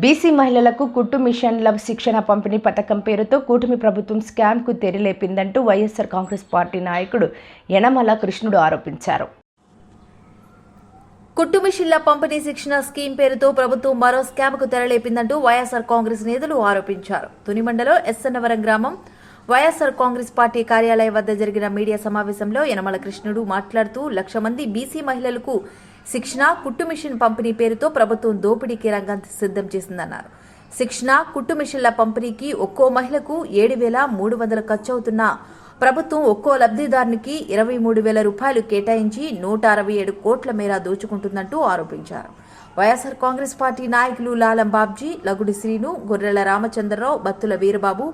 BC మహిళలకు కుట్టు మిషన్ల శిక్షణ పంపిణీ పథకం పేరుతో కూటమి ప్రభుత్వం స్కామ్కు తెరలేపిందంటూ వైఎస్ఆర్ కాంగ్రెస్ పార్టీ నాయకుడు యనమల కృష్ణుడు ఆరోపించారు. కుట్టు మిషన్ల పంపిణీ శిక్షణ స్కీమ్ పేరుతో ప్రభుత్వం మరో స్కామ్కు తెరలేపిందంటూ వైఎస్ఆర్ కాంగ్రెస్ నేతలు ఆరోపించారు. తునిమండలం ఎస్ఎన్నవరం గ్రామం వైఎస్ఆర్ కాంగ్రెస్ పార్టీ కార్యాలయం వద్ద జరిగిన మీడియా సమావేశంలో యనమల కృష్ణుడు మాట్లాడుతూ లక్ష మంది బీసీ మహిళలకు శిక్షణ కుట్టు మిషన్ పంపిణీ పేరుతో ప్రభుత్వం దోపిడీకి రంగం సిద్ధం చేసిందన్నారు. శిక్షణ కుట్టు మిషన్ల పంపిణీకి ఒక్కో మహిళకు ఏడు వేల మూడు వందలు ఖర్చు అవుతున్న ప్రభుత్వం ఒక్కో లబ్ధిదారునికి ఇరవై మూడు వేల రూపాయలు కేటాయించి నూట అరవై ఏడు కోట్ల మేర దోచుకుంటుందంటూ ఆరోపించారు. వైఎస్ఆర్ కాంగ్రెస్ పార్టీ నాయకులు లాలం బాబ్జీ లగుడి శ్రీను గొర్రెల రామచంద్రరావు బత్తుల వీరబాబు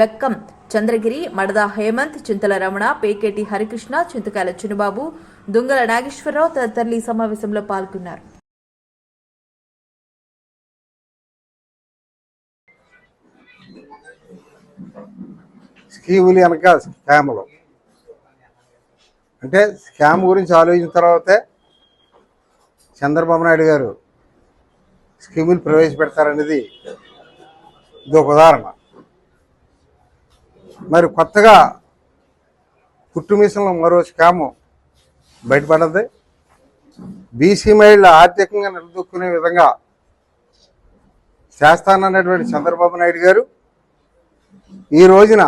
బెక్కం చంద్రగిరి మడదా హేమంత్ చింతల రమణ పేకేటి హరికృష్ణ చింతకాయల చినుబాబు దుంగల నాగేశ్వరరావు తదితరులు ఈ సమావేశంలో పాల్గొన్నారు. స్కీములు వెనక స్కాములు. అంటే స్కామ్ గురించి ఆలోచించిన తర్వాతే చంద్రబాబు నాయుడు గారు స్కీములు ప్రవేశపెడతారనేది ఇది ఒక ఉదాహరణ. మరి కొత్తగా కుట్టు మిషన్లో మరో స్కాము బయటపడ్డది. బీసీ మహిళలు ఆర్థికంగా నిలదొక్కునే విధంగా చేస్తానన్నటువంటి చంద్రబాబు నాయుడు గారు ఈ రోజున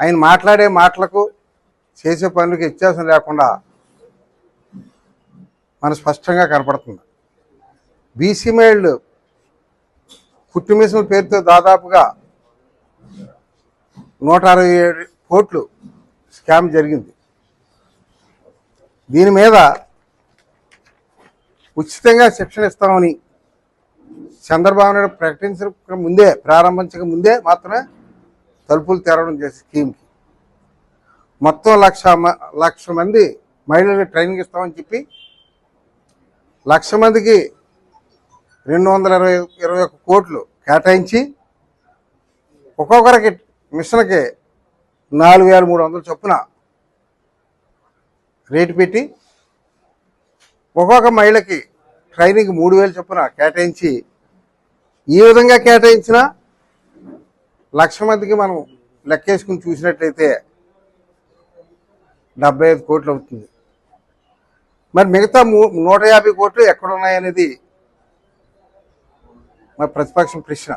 ఆయన మాట్లాడే మాటలకు చేసే పనులకు వ్యత్యాసం లేకుండా మన స్పష్టంగా కనపడుతుంది. బీసీ మహిళలు కుట్టుమిషన్ల పేరుతో దాదాపుగా నూట అరవై ఏడు కోట్లు స్కామ్ జరిగింది. దీని మీద ఉచితంగా శిక్షణ ఇస్తామని చంద్రబాబు నాయుడు ప్రకటించక ముందే ప్రారంభించక ముందే మాత్రమే తలుపులు తెరవడం చేసే స్కీమ్కి. మొత్తం లక్ష మ- లక్ష మంది మహిళలకు ట్రైనింగ్ ఇస్తామని చెప్పి లక్ష మందికి రెండు వందల ఇరవై ఇరవై ఒక్క కోట్లు కేటాయించి ఒక్కొక్కరికి మిషన్కి నాలుగు వేల మూడు వందల చొప్పున రేటు పెట్టి ఒక్కొక్క మహిళకి ట్రైనింగ్ మూడు వేల చొప్పున కేటాయించి ఈ విధంగా కేటాయించిన లక్ష మందికి మనం లెక్కేసుకుని చూసినట్లయితే డెబ్బై ఐదు కోట్లు అవుతుంది. మరి మిగతా మూ నూట యాభై కోట్లు ఎక్కడున్నాయనేది మా ప్రతిపక్షం ప్రశ్న.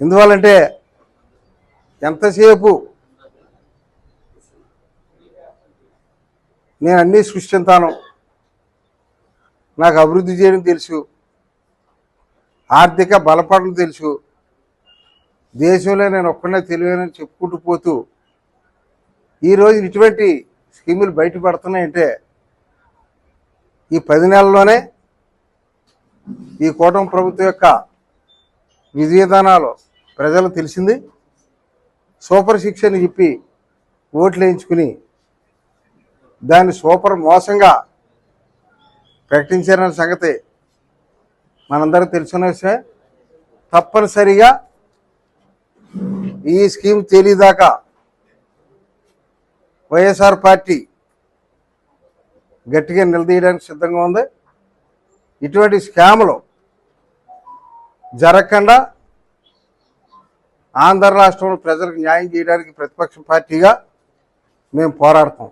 ఎందువల్లంటే ఎంతసేపు నేను అన్నీ సృష్టించాను నాకు అభివృద్ధి చేయడం తెలుసు ఆర్థిక బలపడలు తెలుసు దేశంలో నేను ఒక్కనే తెలియనని చెప్పుకుంటూ పోతూ ఈరోజు ఇటువంటి స్కీములు బయటపడుతున్నాయంటే ఈ పది నెలల్లోనే ఈ కూటమి ప్రభుత్వం యొక్క విధి విధానాలు ప్రజలకు తెలిసింది. సూపర్ శిక్ష అని చెప్పి ఓట్లు వేయించుకుని దాన్ని సూపర్ మోసంగా ప్రకటించారన్న సంగతి మనందరం తెలుసున్న విషయమే తప్పనిసరిగా ఈ స్కీమ్ తేలిదాకా వైఎస్ఆర్ పార్టీ గట్టిగా నిలదీయడానికి సిద్ధంగా ఉంది. ఇటువంటి స్కాములు జరగకుండా ఆంధ్ర రాష్ట్రంలో ప్రజలకు న్యాయం చేయడానికి ప్రతిపక్ష పార్టీగా మేము పోరాడతాం